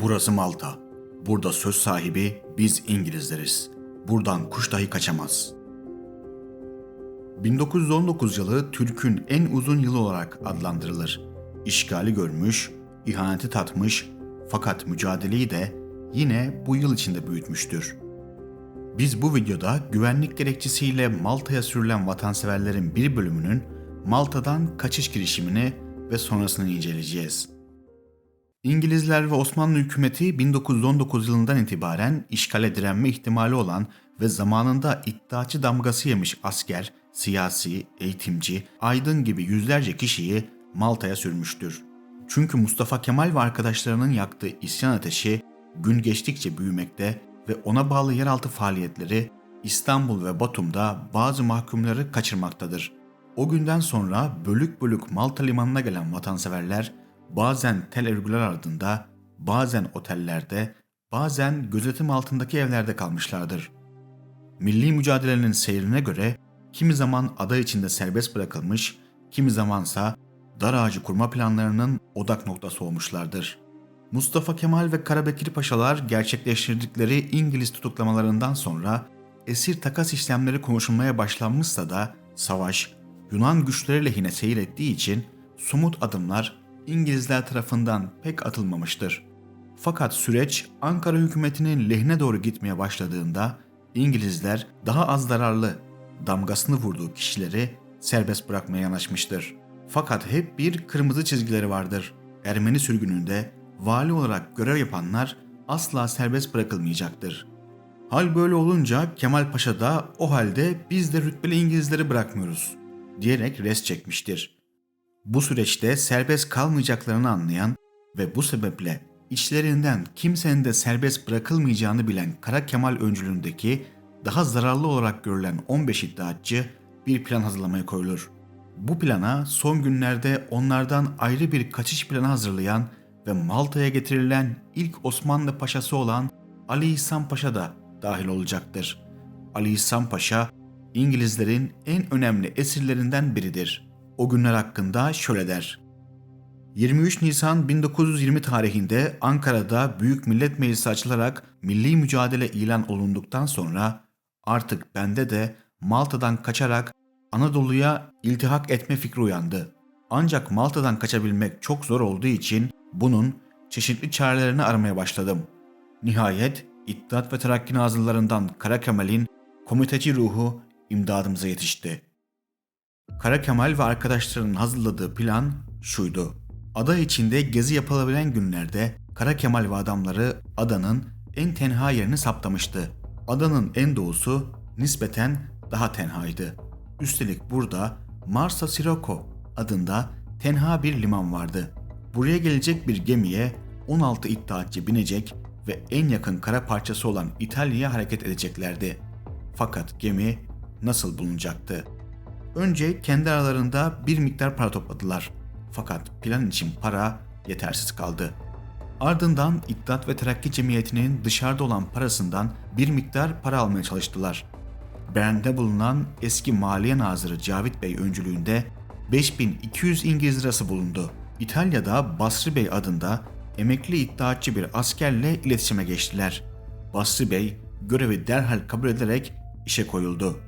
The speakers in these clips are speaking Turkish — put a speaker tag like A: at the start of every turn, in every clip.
A: Burası Malta. Burada söz sahibi biz İngilizleriz. Buradan kuş dahi kaçamaz. 1919 yılı Türk'ün en uzun yılı olarak adlandırılır. İşgali görmüş, ihaneti tatmış fakat mücadeleyi de yine bu yıl içinde büyütmüştür. Biz bu videoda güvenlik gerekçesiyle Malta'ya sürülen vatanseverlerin bir bölümünün Malta'dan kaçış girişimini ve sonrasını inceleyeceğiz. İngilizler ve Osmanlı hükümeti 1919 yılından itibaren işgale direnme ihtimali olan ve zamanında iddiaçı damgası yemiş asker, siyasi, eğitimci, aydın gibi yüzlerce kişiyi Malta'ya sürmüştür. Çünkü Mustafa Kemal ve arkadaşlarının yaktığı isyan ateşi gün geçtikçe büyümekte ve ona bağlı yeraltı faaliyetleri İstanbul ve Batum'da bazı mahkumları kaçırmaktadır. O günden sonra bölük bölük Malta limanına gelen vatanseverler bazen tel örgüler ardında, bazen otellerde, bazen gözetim altındaki evlerde kalmışlardır. Milli mücadelenin seyrine göre kimi zaman ada içinde serbest bırakılmış, kimi zamansa dar ağacı kurma planlarının odak noktası olmuşlardır. Mustafa Kemal ve Karabekir Paşalar gerçekleştirdikleri İngiliz tutuklamalarından sonra esir takas işlemleri konuşulmaya başlanmışsa da savaş Yunan güçleri lehine seyrettiği için somut adımlar İngilizler tarafından pek atılmamıştır. Fakat süreç Ankara hükümetinin lehine doğru gitmeye başladığında İngilizler daha az zararlı damgasını vurduğu kişileri serbest bırakmaya yanaşmıştır. Fakat hep bir kırmızı çizgileri vardır. Ermeni sürgününde vali olarak görev yapanlar asla serbest bırakılmayacaktır. Hal böyle olunca Kemal Paşa da o halde biz de rütbeli İngilizleri bırakmıyoruz diyerek res çekmiştir. Bu süreçte serbest kalmayacaklarını anlayan ve bu sebeple içlerinden kimsenin de serbest bırakılmayacağını bilen Kara Kemal öncülüğündeki daha zararlı olarak görülen 15 iddiatçı bir plan hazırlamaya koyulur. Bu plana son günlerde onlardan ayrı bir kaçış planı hazırlayan ve Malta'ya getirilen ilk Osmanlı paşası olan Ali İhsan Paşa da dahil olacaktır. Ali İhsan Paşa, İngilizlerin en önemli esirlerinden biridir. O günler hakkında şöyle der. 23 Nisan 1920 tarihinde Ankara'da Büyük Millet Meclisi açılarak milli mücadele ilan olunduktan sonra artık bende de Malta'dan kaçarak Anadolu'ya iltihak etme fikri uyandı. Ancak Malta'dan kaçabilmek çok zor olduğu için bunun çeşitli çarelerini aramaya başladım. Nihayet İttihat ve Terakki Nazırlarından Kara Kemal'in komiteci ruhu imdadımıza yetişti. Kara Kemal ve arkadaşlarının hazırladığı plan şuydu. Ada içinde gezi yapılabilen günlerde Kara Kemal ve adamları adanın en tenha yerini saptamıştı. Adanın en doğusu nispeten daha tenhaydı. Üstelik burada Marsa Sirocco adında tenha bir liman vardı. Buraya gelecek bir gemiye 16 iddiatçı binecek ve en yakın kara parçası olan İtalya'ya hareket edeceklerdi. Fakat gemi nasıl bulunacaktı? Önce kendi aralarında bir miktar para topladılar. Fakat plan için para yetersiz kaldı. Ardından İttihat ve Terakki Cemiyeti'nin dışarıda olan parasından bir miktar para almaya çalıştılar. Bern'de bulunan eski Maliye Nazırı Cavit Bey öncülüğünde 5200 İngiliz lirası bulundu. İtalya'da Basri Bey adında emekli iddiatçı bir askerle iletişime geçtiler. Basri Bey görevi derhal kabul ederek işe koyuldu.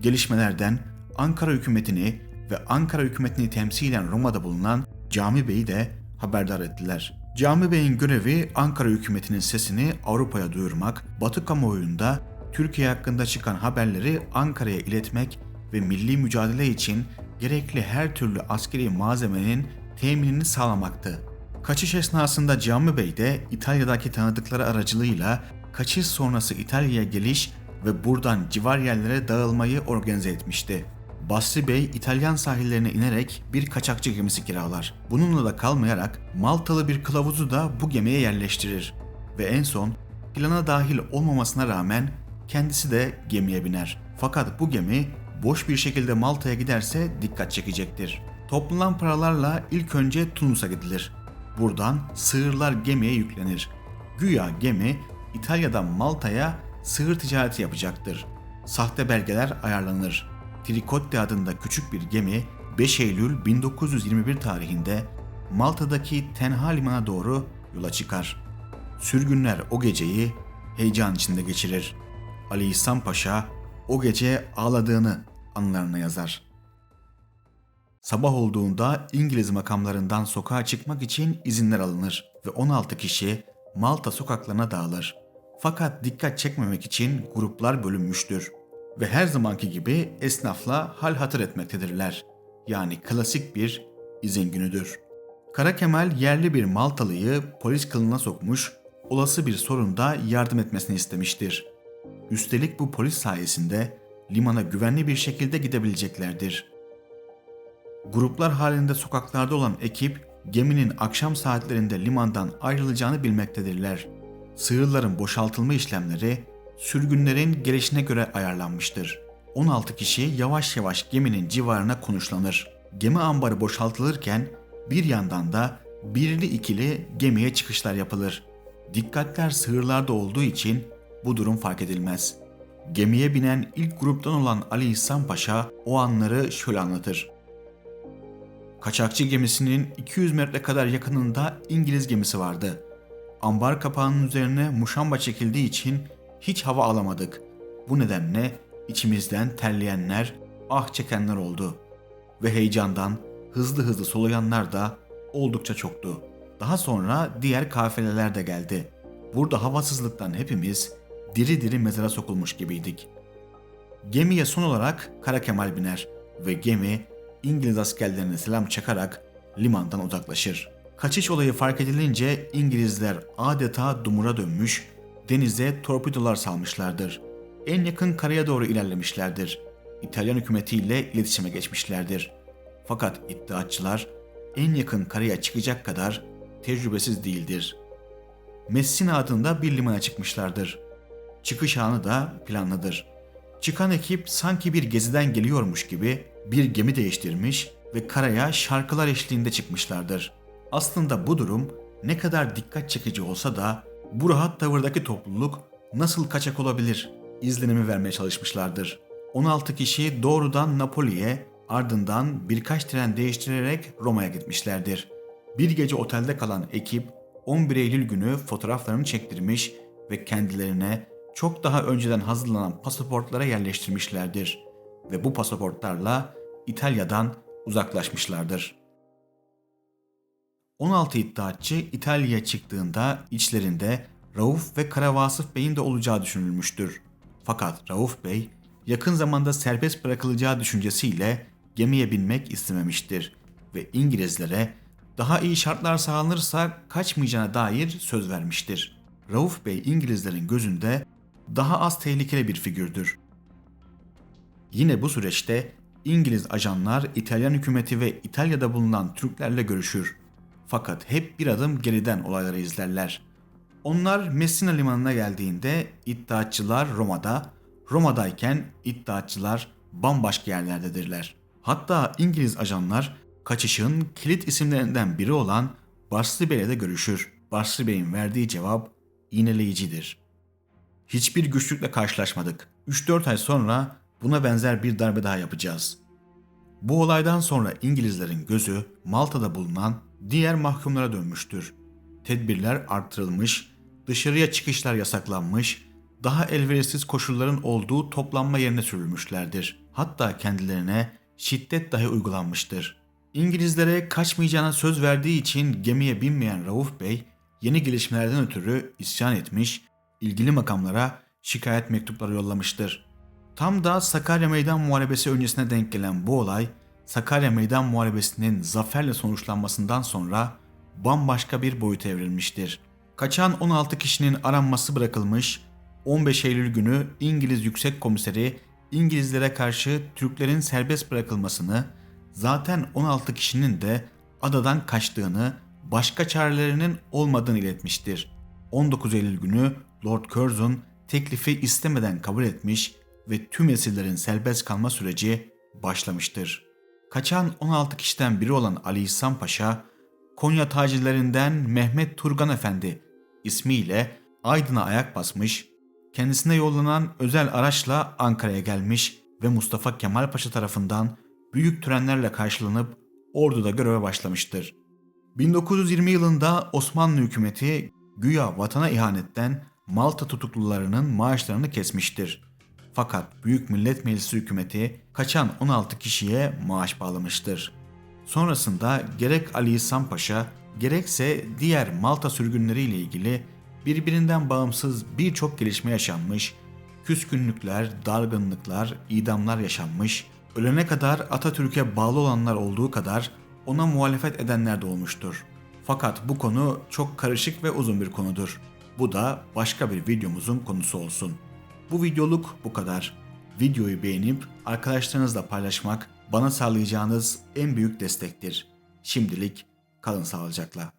A: Gelişmelerden Ankara hükümetini ve Ankara hükümetini temsilen Roma'da bulunan Cami Bey'i de haberdar ettiler. Cami Bey'in görevi Ankara hükümetinin sesini Avrupa'ya duyurmak, Batı kamuoyunda Türkiye hakkında çıkan haberleri Ankara'ya iletmek ve milli mücadele için gerekli her türlü askeri malzemenin teminini sağlamaktı. Kaçış esnasında Cami Bey de İtalya'daki tanıdıkları aracılığıyla kaçış sonrası İtalya'ya geliş ve buradan civar yerlere dağılmayı organize etmişti. Basri Bey İtalyan sahillerine inerek bir kaçakçı gemisi kiralar. Bununla da kalmayarak Maltalı bir kılavuzu da bu gemiye yerleştirir ve en son plana dahil olmamasına rağmen kendisi de gemiye biner. Fakat bu gemi boş bir şekilde Malta'ya giderse dikkat çekecektir. Toplanan paralarla ilk önce Tunus'a gidilir. Buradan sığırlar gemiye yüklenir. Güya gemi İtalya'dan Malta'ya sığır ticareti yapacaktır. Sahte belgeler ayarlanır. Tricotti adında küçük bir gemi 5 Eylül 1921 tarihinde Malta'daki tenha limana doğru yola çıkar. Sürgünler o geceyi heyecan içinde geçirir. Ali İhsan Paşa o gece ağladığını anılarına yazar. Sabah olduğunda İngiliz makamlarından sokağa çıkmak için izinler alınır ve 16 kişi Malta sokaklarına dağılır. Fakat dikkat çekmemek için gruplar bölünmüştür ve her zamanki gibi esnafla hal hatır etmektedirler. Yani klasik bir izin günüdür. Kara Kemal yerli bir Maltalıyı polis kılığına sokmuş, olası bir sorunda yardım etmesini istemiştir. Üstelik bu polis sayesinde limana güvenli bir şekilde gidebileceklerdir. Gruplar halinde sokaklarda olan ekip geminin akşam saatlerinde limandan ayrılacağını bilmektedirler. Sığırların boşaltılma işlemleri sürgünlerin gelişine göre ayarlanmıştır. 16 kişi yavaş yavaş geminin civarına konuşlanır. Gemi ambarı boşaltılırken bir yandan da birli ikili gemiye çıkışlar yapılır. Dikkatler sığırlarda olduğu için bu durum fark edilmez. Gemiye binen ilk gruptan olan Ali İhsan Paşa o anları şöyle anlatır. Kaçakçı gemisinin 200 metre kadar yakınında İngiliz gemisi vardı. Ambar kapağının üzerine muşamba çekildiği için hiç hava alamadık. Bu nedenle içimizden terleyenler, ah çekenler oldu. Ve heyecandan hızlı hızlı soluyanlar da oldukça çoktu. Daha sonra diğer kafileler de geldi. Burada havasızlıktan hepimiz diri diri mezara sokulmuş gibiydik. Gemiye son olarak Kara Kemal biner ve gemi İngiliz askerlerine selam çakarak limandan uzaklaşır. Kaçış olayı fark edilince İngilizler adeta dumura dönmüş, denize torpidolar salmışlardır. En yakın karaya doğru ilerlemişlerdir. İtalyan hükümetiyle iletişime geçmişlerdir. Fakat iddiatçılar en yakın karaya çıkacak kadar tecrübesiz değildir. Messina adında bir limana çıkmışlardır. Çıkış anı da planlıdır. Çıkan ekip sanki bir geziden geliyormuş gibi bir gemi değiştirmiş ve karaya şarkılar eşliğinde çıkmışlardır. Aslında bu durum ne kadar dikkat çekici olsa da bu rahat tavırdaki topluluk nasıl kaçak olabilir izlenimi vermeye çalışmışlardır. 16 kişi doğrudan Napoli'ye ardından birkaç tren değiştirerek Roma'ya gitmişlerdir. Bir gece otelde kalan ekip 11 Eylül günü fotoğraflarını çektirmiş ve kendilerine çok daha önceden hazırlanan pasaportlara yerleştirmişlerdir ve bu pasaportlarla İtalya'dan uzaklaşmışlardır. 16 iddiatçı İtalya'ya çıktığında içlerinde Rauf ve Karavasıf Bey'in de olacağı düşünülmüştür. Fakat Rauf Bey yakın zamanda serbest bırakılacağı düşüncesiyle gemiye binmek istememiştir ve İngilizlere daha iyi şartlar sağlanırsa kaçmayacağına dair söz vermiştir. Rauf Bey İngilizlerin gözünde daha az tehlikeli bir figürdür. Yine bu süreçte İngiliz ajanlar İtalyan hükümeti ve İtalya'da bulunan Türklerle görüşür. Fakat hep bir adım geriden olayları izlerler. Onlar Messina limanına geldiğinde iddiatçılar Roma'da, Roma'dayken iddiatçılar bambaşka yerlerdedirler. Hatta İngiliz ajanlar kaçışın kilit isimlerinden biri olan Basri Bey'le de görüşür. Basri Bey'in verdiği cevap iğneleyicidir. Hiçbir güçlükle karşılaşmadık. 3-4 ay sonra buna benzer bir darbe daha yapacağız. Bu olaydan sonra İngilizlerin gözü Malta'da bulunan diğer mahkumlara dönmüştür. Tedbirler artırılmış, dışarıya çıkışlar yasaklanmış, daha elverişsiz koşulların olduğu toplanma yerine sürülmüşlerdir. Hatta kendilerine şiddet dahi uygulanmıştır. İngilizlere kaçmayacağına söz verdiği için gemiye binmeyen Rauf Bey, yeni gelişmelerden ötürü isyan etmiş, ilgili makamlara şikayet mektupları yollamıştır. Tam da Sakarya Meydan Muharebesi öncesine denk gelen bu olay, Sakarya Meydan Muharebesi'nin zaferle sonuçlanmasından sonra bambaşka bir boyuta evrilmiştir. Kaçan 16 kişinin aranması bırakılmış, 15 Eylül günü İngiliz Yüksek Komiseri İngilizlere karşı Türklerin serbest bırakılmasını, zaten 16 kişinin de adadan kaçtığını, başka çarelerinin olmadığını iletmiştir. 19 Eylül günü Lord Curzon teklifi istemeden kabul etmiş ve tüm esirlerin serbest kalma süreci başlamıştır. Kaçan 16 kişiden biri olan Ali İhsan Paşa, Konya tacirlerinden Mehmet Turgan Efendi ismiyle Aydın'a ayak basmış, kendisine yollanan özel araçla Ankara'ya gelmiş ve Mustafa Kemal Paşa tarafından büyük törenlerle karşılanıp orduda göreve başlamıştır. 1920 yılında Osmanlı hükümeti güya vatana ihanetten Malta tutuklularının maaşlarını kesmiştir. Fakat Büyük Millet Meclisi hükümeti kaçan 16 kişiye maaş bağlamıştır. Sonrasında gerek Ali İhsan Paşa gerekse diğer Malta sürgünleriyle ilgili birbirinden bağımsız birçok gelişme yaşanmış, küskünlükler, dargınlıklar, idamlar yaşanmış, ölene kadar Atatürk'e bağlı olanlar olduğu kadar ona muhalefet edenler de olmuştur. Fakat bu konu çok karışık ve uzun bir konudur. Bu da başka bir videomuzun konusu olsun. Bu videoluk bu kadar. Videoyu beğenip arkadaşlarınızla paylaşmak bana sağlayacağınız en büyük destektir. Şimdilik kalın sağlıcakla.